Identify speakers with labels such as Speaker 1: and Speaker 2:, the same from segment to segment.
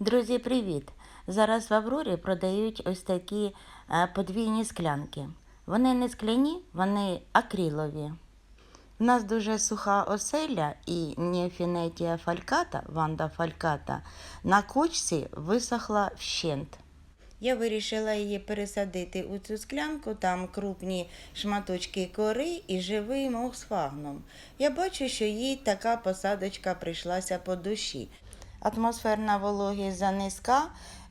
Speaker 1: Друзі, привіт! Зараз в Аврорі продають ось такі е, подвійні склянки. Вони не скляні, вони акрилові. У нас дуже суха оселя і Ніфінетія фальката, ванда фальката, на кочці висохла вщент. Я вирішила її пересадити у цю склянку, там крупні шматочки кори і живий мох з фагном. Я бачу, що їй така посадочка прийшлася по душі. Атмосферна вологість занизька,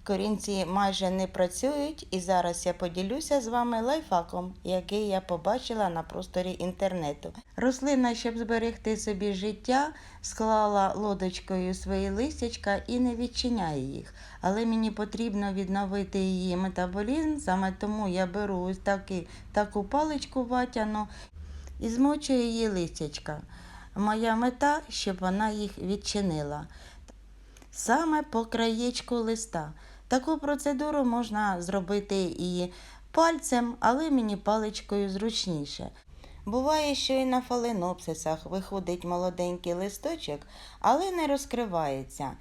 Speaker 1: корінці майже не працюють, і зараз я поділюся з вами лайфхаком, який я побачила на просторі інтернету. Рослина, щоб зберегти собі життя, склала лодочкою свої листячка і не відчиняє їх. Але мені потрібно відновити її метаболізм, саме тому я беру ось таки, таку паличку ватяну і змочую її листячка. Моя мета, щоб вона їх відчинила саме по краєчку листа. Таку процедуру можна зробити і пальцем, але мені паличкою зручніше. Буває, що і на фаленопсисах виходить молоденький листочок, але не розкривається.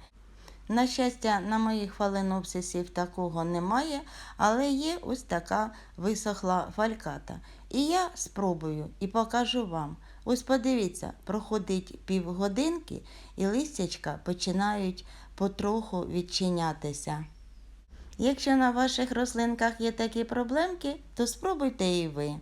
Speaker 1: На щастя, на моїх фаленопсисів такого немає, але є ось така висохла фальката. І я спробую і покажу вам. Ось подивіться, проходить півгодинки і листячка починають потроху відчинятися. Якщо на ваших рослинках є такі проблемки, то спробуйте і ви.